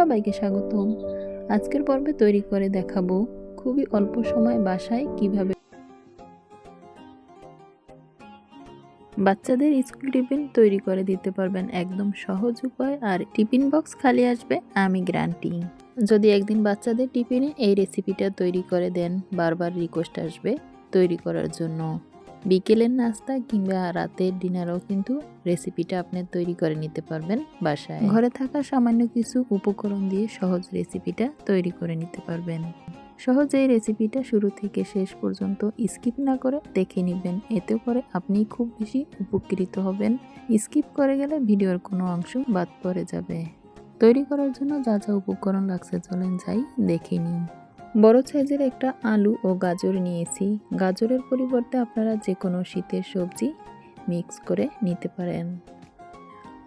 সবাইকে স্বাগতম। আজকের পর্বে তৈরি করে দেখাবো খুবই অল্প সময় বাসায় কীভাবে বাচ্চাদের স্কুল টিফিন তৈরি করে দিতে পারবেন। একদম সহজ উপায়। আর টিফিন বক্স খালি আসবে আমি গ্যারান্টি যদি একদিন বাচ্চাদের টিফিনে এই রেসিপিটা তৈরি করে দেন, বারবার রিকোয়েস্ট আসবে তৈরি করার জন্য। বিকেলের নাস্তা কিংবা রাতের ডিনারও কিন্তু রেসিপিটা আপনি তৈরি করে নিতে পারবেন বাসায়। ঘরে থাকা সামান্য কিছু উপকরণ দিয়ে সহজ রেসিপিটা তৈরি করে নিতে পারবেন। সহজ এই রেসিপিটা শুরু থেকে শেষ পর্যন্ত স্কিপ না করে দেখে নেবেন। এতে করে আপনি খুব বেশি উপকৃত হবেন। স্কিপ করে গেলে ভিডিওর কোনো অংশ বাদ পড়ে যাবে। তৈরি করার জন্য যা যা উপকরণ লাগছে চলেন যাই দেখে নিই। বড় সাইজের একটা আলু ও গাজর নিয়েছি। গাজরের পরিবর্তে আপনারা যে কোনো শীতের সবজি মিক্স করে নিতে পারেন।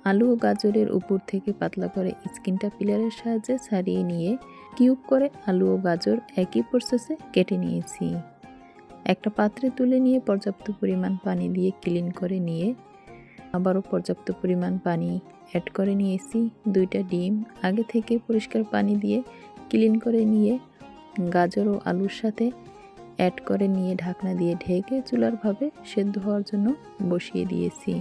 আলু ও গাজরের উপর থেকে পাতলা করে স্কিনটা পিলারের সাহায্যে ছাড়িয়ে নিয়ে কিউব করে আলু ও গাজর একই প্রসেসে কেটে নিয়েছি। একটা পাত্রে তুলে নিয়ে পর্যাপ্ত পরিমাণ পানি দিয়ে ক্লিন করে নিয়ে আবারও পর্যাপ্ত পরিমাণ পানি অ্যাড করে নিয়েছি। দুইটা ডিম আগে থেকে পরিষ্কার পানি দিয়ে ক্লিন করে নিয়ে গাজর ও আলুর সাথে অ্যাড করে নিয়ে ঢাকনা দিয়ে ঢেকে চুলারভাবে সেদ্ধ হওয়ার জন্য বসিয়ে দিয়েছি।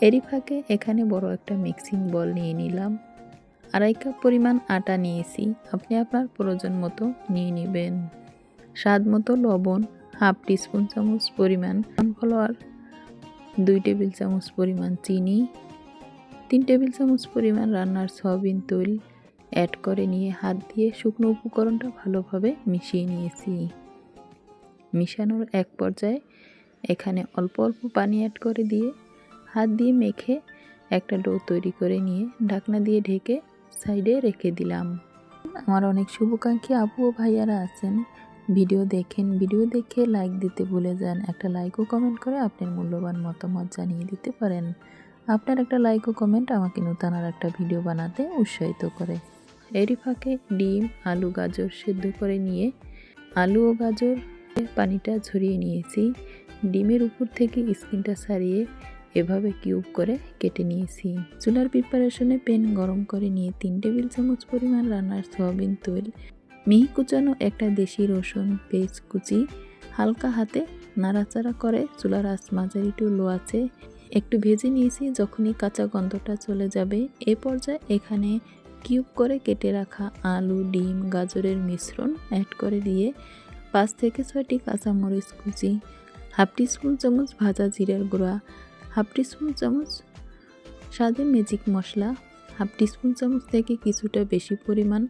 এরই ফাঁকে এখানে বড় একটা মিক্সিং বল নিয়ে নিলাম। আড়াই কাপ পরিমাণ আটা নিয়েছি। আপনি আপনার প্রয়োজন মতো নিয়ে নেবেন। স্বাদ মতো লবণ, হাফ টিস্পুন চামচ পরিমাণ কর্নফ্লাওয়ার দুই টেবিল চামচ পরিমাণ চিনি, তিন টেবিল চামচ পরিমাণ রান্নার সয়াবিন তৈল অ্যাড করে নিয়ে হাত দিয়ে শুকনো উপকরণটা ভালোভাবে মিশিয়ে নিয়েছি। মিশানোর এক পর্যায়ে এখানে অল্প অল্প পানি অ্যাড করে দিয়ে হাত দিয়ে মেখে একটা ডো তৈরি করে নিয়ে ঢাকনা দিয়ে ঢেকে সাইডে রেখে দিলাম। আমার অনেক শুভাকাঙ্ক্ষী আপু ও ভাইয়ারা আছেন। ভিডিও দেখেন, ভিডিও দেখে লাইক দিতে ভুলে যান। একটা লাইক ও কমেন্ট করে আপনার মূল্যবান মতামত জানিয়ে দিতে পারেন। আপনার একটা লাইক ও কমেন্ট আমাকে নতুন আর একটা ভিডিও বানাতে উৎসাহিত করে। এরই ফাঁকে ডিম, আলু, গাজর সেদ্ধ করে নিয়ে আলু ও গাজর পানিটা ঝরিয়ে নিয়েছি। ডিমের উপর থেকে স্কিনটা সারিয়ে এভাবে কিউব করে কেটে নিয়েছি। চুলার প্রিপারেশনে প্যান গরম করে নিয়ে তিন টেবিল চামচ পরিমাণ রান্নার সয়াবিন তৈল, মিহি কুচানো একটা দেশি রসুন পেঁয়াজ কুচি, হালকা হাতে নাড়াচাড়া করে চুলার আঁচ মাঝারি টু লো আছে। একটু ভেজে নিয়েছি যখনই কাঁচা গন্ধটা চলে যাবে। এ পর্যায়ে এখানে কিউব করে কেটে রাখা আলু, ডিম, গাজরের মিশ্রণ অ্যাড করে দিয়ে পাঁচ থেকে ছয়টি কাঁচামরিচ কুচি, হাফ টিস্পুন চামচ ভাজা জিরার গুঁড়া, হাফ টিস্পুন চামচ স্বাদে ম্যাজিক মশলা, হাফ টিস্পুন চামচ থেকে কিছুটা বেশি পরিমাণ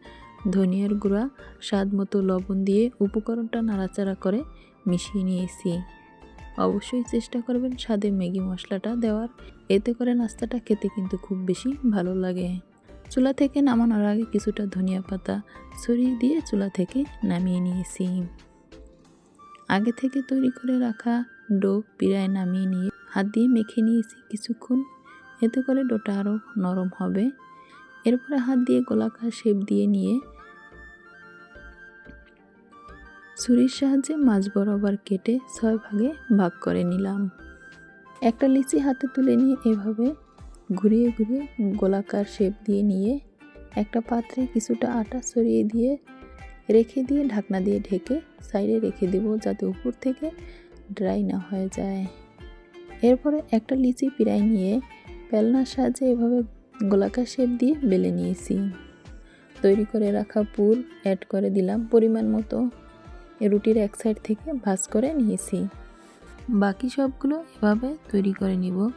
ধনিয়ার গুঁড়া, স্বাদ মতো লবণ দিয়ে উপকরণটা নাড়াচাড়া করে মিশিয়ে নিয়েছি। অবশ্যই চেষ্টা করবেন স্বাদে ম্যাগি মশলাটা দেওয়ার। এতে করে নাস্তাটা খেতে কিন্তু খুব বেশি ভালো লাগে। চুলা থেকে নামানোর আগে কিছুটা ধনিয়া পাতা ছড়িয়ে দিয়ে চুলা থেকে নামিয়ে নিয়েছি। আগে থেকে তৈরি করে রাখা ডো পিড়ায় নামিয়ে নিয়ে হাত দিয়ে মেখে নিয়েছি কিছুক্ষণ। এতে করে ডোটা আরও নরম হবে। এরপরে হাত দিয়ে গোলাকার শেপ দিয়ে নিয়ে ছুরির সাহায্যে মাছ বরাবর কেটে ছয় ভাগে ভাগ করে নিলাম। একটা লিচি হাতে তুলে নিয়ে এভাবে ঘুরিয়ে ঘুরিয়ে গোলাকার শেপ দিয়ে নিয়ে একটা পাত্রে কিছুটা আটা সরিয়ে দিয়ে রেখে দিয়ে ঢাকনা দিয়ে ঢেকে সাইডে রেখে দেব যাতে উপর থেকে ড্রাই না হয়ে যায়। এরপরে একটা লিচি পিড়াই নিয়ে পেলনার সাহায্যে এভাবে গোলাকার শেপ দিয়ে বেলে নিয়েছি। তৈরি করে রাখা পুর অ্যাড করে দিলাম পরিমাণ মতো। রুটির এক সাইড থেকে ভাজ করে নিয়েছি। বাকি সবগুলো এভাবে তৈরি করে নিব।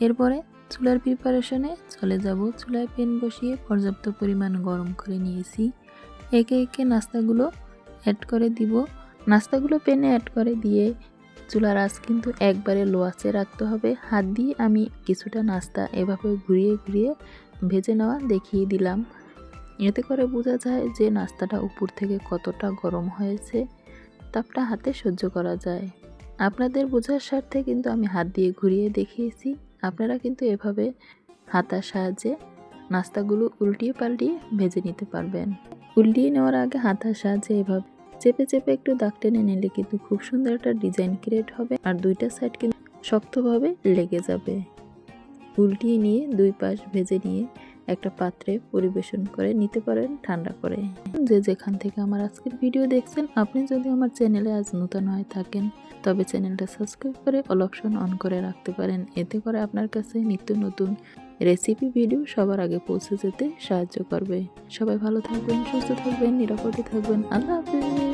এরপরে চুলার প্রিপারেশনে চলে যাব। চুলায় পেন বসিয়ে পর্যাপ্ত পরিমাণ গরম করে নিয়েছি। একে একে নাস্তাগুলো অ্যাড করে দিব। নাস্তাগুলো পেনে অ্যাড করে দিয়ে চুলার আঁচ কিন্তু একবারে লো আঁচে রাখতে হবে। হাত দিয়ে আমি কিছুটা নাস্তা এভাবে ঘুরিয়ে ঘুরিয়ে ভেজে নেওয়া দেখিয়ে দিলাম। এতে করে বোঝা যায় যে নাস্তাটা উপর থেকে কতটা গরম হয়েছে। তাপটা হাতে সহ্য করা যায়। আপনাদের বোঝার স্বার্থে কিন্তু আমি হাত দিয়ে ঘুরিয়ে দেখিয়েছি। আপনারা কিন্তু এভাবে হাতার সাহায্যে নাস্তাগুলো উল্টিয়ে পাল্টিয়ে ভেজে নিতে পারবেন। উল্টিয়ে নেওয়ার আগে হাতার সাহায্যে এভাবে চেপে চেপে একটু দাগ টেনে নিলে কিন্তু খুব সুন্দর একটা ডিজাইন ক্রিয়েট হবে আর দুইটা সাইড কিন্তু শক্তভাবে লেগে যাবে। উল্টিয়ে নিয়ে দুই পাশ ভেজে নিয়ে একটা পাত্রে পরিবেশন করে, নিতে পারেন, ঠান্ডা করে। যে যেখান থেকে আমার আজকের ভিডিও দেখছেন, আপনি যদি আমার চ্যানেলে আজ নতুন হয়ে থাকেন, তবে চ্যানেলটা সাবস্ক্রাইব করে অল অপশন অন করে রাখতে পারেন। এতে করে আপনার কাছে নিত্য নতুন রেসিপি ভিডিও সবার আগে পৌঁছে যেতে সাহায্য করবে। সবাই ভালো থাকবেন, সুস্থ থাকবেন, নিরাপদে থাকবেন। আল্লাহ হাফেজ।